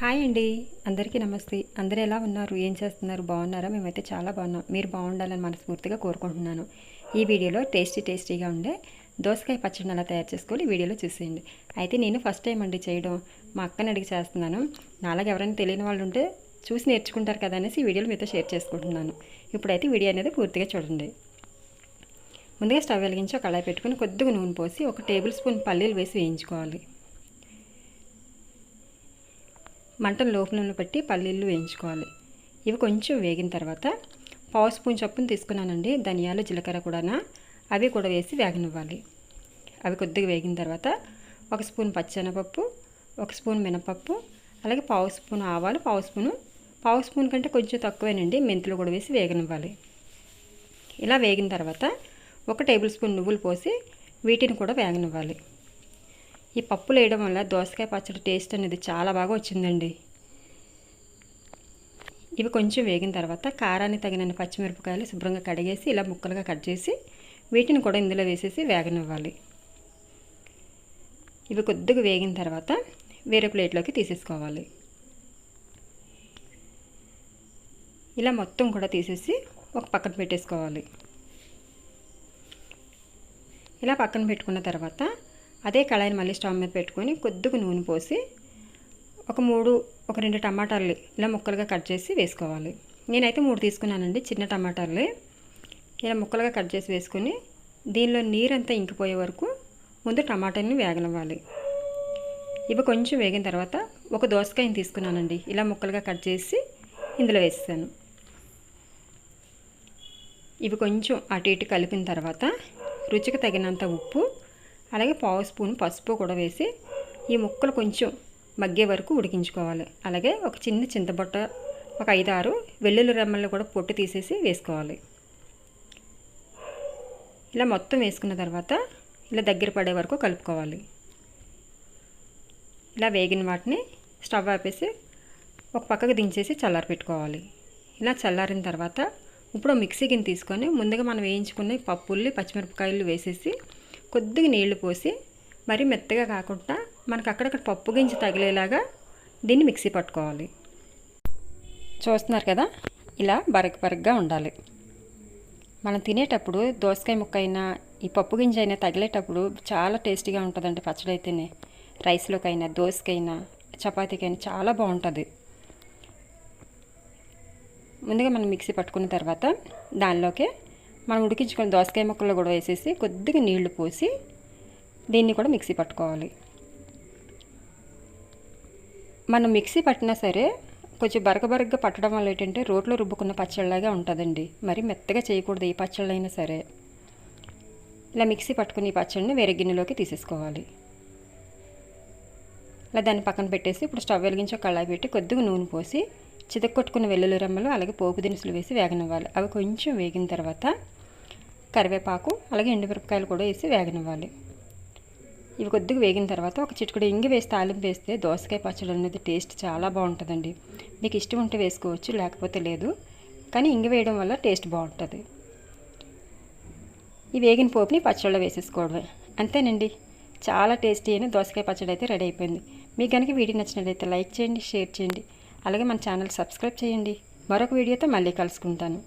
Hi అండి. అందరికీ నమస్తే. అందరూ ఎలా ఉన్నారు? ఏం చేస్తున్నారు? బాగున్నారా? మేమైతే చాలా బాగున్నాం. మీరు బాగుండాలని మనస్ఫూర్తిగా కోరుకుంటున్నాను. ఈ వీడియోలో టేస్టీ టేస్టీగా ఉండే దోసకాయ పచ్చడిని అలా తయారు చేసుకోవాలి వీడియోలో చూసేయండి. అయితే నేను ఫస్ట్ టైం అండి చేయడం. మా అక్కని అడిగి చేస్తున్నాను. నాలాగా ఎవరైనా తెలియని వాళ్ళు ఉంటే చూసి నేర్చుకుంటారు కదా అనేసి ఈ వీడియోలో మీతో షేర్ చేసుకుంటున్నాను. ఇప్పుడైతే వీడియో అనేది పూర్తిగా చూడండి. ముందుగా స్టవ్ వెలిగించి ఒక కళాయి పెట్టుకుని కొద్దిగా నూనె పోసి ఒక టేబుల్ స్పూన్ పల్లీలు వేసి వేయించుకోవాలి. మంటను లోపలలో పెట్టి పల్లీలు వేయించుకోవాలి. ఇవి కొంచెం వేగిన తర్వాత పావు స్పూన్ చొప్పున తీసుకున్నానండి ధనియాలు జీలకర్ర కూడా అవి కూడా వేసి వేగనివ్వాలి. అవి కొద్దిగా వేగిన తర్వాత ఒక స్పూన్ పచ్చెనపప్పు ఒక స్పూన్ మినపప్పు అలాగే పావు స్పూన్ ఆవాలు పావు స్పూను పావు స్పూన్ కంటే కొంచెం తక్కువేనండి మెంతులు కూడా వేసి వేగనివ్వాలి. ఇలా వేగిన తర్వాత ఒక టేబుల్ స్పూన్ నువ్వులు పోసి వీటిని కూడా వేగనివ్వాలి. ఈ పప్పులు వేయడం వల్ల దోసకాయ పచ్చడి టేస్ట్ అనేది చాలా బాగా వచ్చిందండి. ఇవి కొంచెం వేగిన తర్వాత కారాన్ని తగినన్ని పచ్చిమిరపకాయలు శుభ్రంగా కడిగేసి ఇలా ముక్కలుగా కట్ చేసి వీటిని కూడా ఇందులో వేసేసి వేగనివ్వాలి. ఇవి కొద్దిగా వేగిన తర్వాత వేరే ప్లేట్లోకి తీసేసుకోవాలి. ఇలా మొత్తం కూడా తీసేసి ఒక పక్కన పెట్టేసుకోవాలి. ఇలా పక్కన పెట్టుకున్న తర్వాత అదే కళాయిని మళ్ళీ స్టవ్ మీద పెట్టుకొని కొద్దిగా నూనె పోసి ఒక మూడు ఒక రెండు టమాటాలు ఇలా ముక్కలుగా కట్ చేసి వేసుకోవాలి. నేనైతే మూడు తీసుకున్నానండి చిన్న టమాటాలు. ఇలా ముక్కలుగా కట్ చేసి వేసుకొని దీనిలో నీరంతా ఇంకిపోయే వరకు ముందు టమాటాని వేగనివ్వాలి. ఇవి కొంచెం వేగిన తర్వాత ఒక దోసకాయని తీసుకున్నానండి ఇలా ముక్కలుగా కట్ చేసి ఇందులో వేసాను ఇవి కొంచెం అటు ఇటు కలిపిన తర్వాత రుచికి తగినంత ఉప్పు అలాగే పావు స్పూన్ పసుపు కూడా వేసి ఈ ముక్కలు కొంచెం మగ్గే వరకు ఉడికించుకోవాలి. అలాగే ఒక చిన్న చింతబొట్ట ఒక ఐదు ఆరు వెల్లుల్లి రెమ్మలు కూడా పొట్టు తీసేసి వేసుకోవాలి. ఇలా మొత్తం వేసుకున్న తర్వాత ఇలా దగ్గర పడే వరకు కలుపుకోవాలి. ఇలా వేగిన వాటిని స్టవ్ ఆపేసి ఒక పక్కకు దించేసి చల్లారి పెట్టుకోవాలి. ఇలా చల్లారిన తర్వాత ఇప్పుడు మిక్సీ గిన్నె తీసుకొని ముందుగా మనం వేయించుకున్న పప్పుల్ని పచ్చిమిరపకాయలు వేసేసి కొద్దిగా నీళ్ళు పోసి మరీ మెత్తగా కాకుండా మనకు అక్కడక్కడ పప్పు గింజ తగిలేలాగా దీన్ని మిక్సీ పట్టుకోవాలి. చూస్తున్నారు కదా? ఇలా బరగ బరగ్గా ఉండాలి. మనం తినేటప్పుడు దోసకాయ ముక్క అయినా ఈ పప్పు గింజ అయినా తగిలేటప్పుడు చాలా టేస్టీగా ఉంటుందండి పచ్చడి అయితేనే రైస్లోకైనా దోసకైనా చపాతీకైనా చాలా బాగుంటుంది. ముందుగా మనం మిక్సీ పట్టుకున్న తర్వాత దానిలోకి మనం ఉడికించుకున్న దోసకాయ ముక్కలు కూడా వేసేసి కొద్దిగా నీళ్ళు పోసి దీన్ని కూడా మిక్సీ పట్టుకోవాలి. మనం మిక్సీ పట్టినా సరే కొంచెం బరగ బరకగా పట్టడం వల్ల ఏంటంటే రోట్లో రుబ్బుకున్న పచ్చళ్ళలాగా ఉంటుందండి. మరి మెత్తగా చేయకూడదు ఏ పచ్చళ్ళైనా సరే. ఇలా మిక్సీ పట్టుకుని ఈ పచ్చడిని వేరే గిన్నెలోకి తీసేసుకోవాలి. ఇలా దాన్ని పక్కన పెట్టేసి ఇప్పుడు స్టవ్ వెలిగించి ఒక కళాయి పెట్టి కొద్దిగా నూనె పోసి చితక్కొట్టుకున్న వెల్లుల్లి రెమ్మలు అలాగే పోపు దినుసులు వేసి వేగనివ్వాలి. అవి కొంచెం వేగిన తర్వాత కరివేపాకు అలాగే ఎండుమిరపకాయలు కూడా వేసి వేగనివ్వాలి. ఇవి కొద్దిగా వేగిన తర్వాత ఒక చిటికడు ఇంగి వేసి తాలింపు వేస్తే దోసకాయ పచ్చడి అనేది టేస్ట్ చాలా బాగుంటుందండి. మీకు ఇష్టం ఉంటే వేసుకోవచ్చు లేకపోతే లేదు. కానీ ఇంగి వేయడం వల్ల టేస్ట్ బాగుంటుంది. ఈ వేగిన పోపుని పచ్చళ్ళలో వేసేసుకోవడమే. అంతేనండి. చాలా టేస్టీ అయిన దోసకాయ పచ్చడి అయితే రెడీ అయిపోయింది. మీకు కనుక వీడియో నచ్చినట్లయితే లైక్ చేయండి షేర్ చేయండి. అలాగే మన ఛానల్ సబ్స్క్రైబ్ చేయండి. మరొక వీడియోతో మళ్ళీ కలుసుకుంటాను.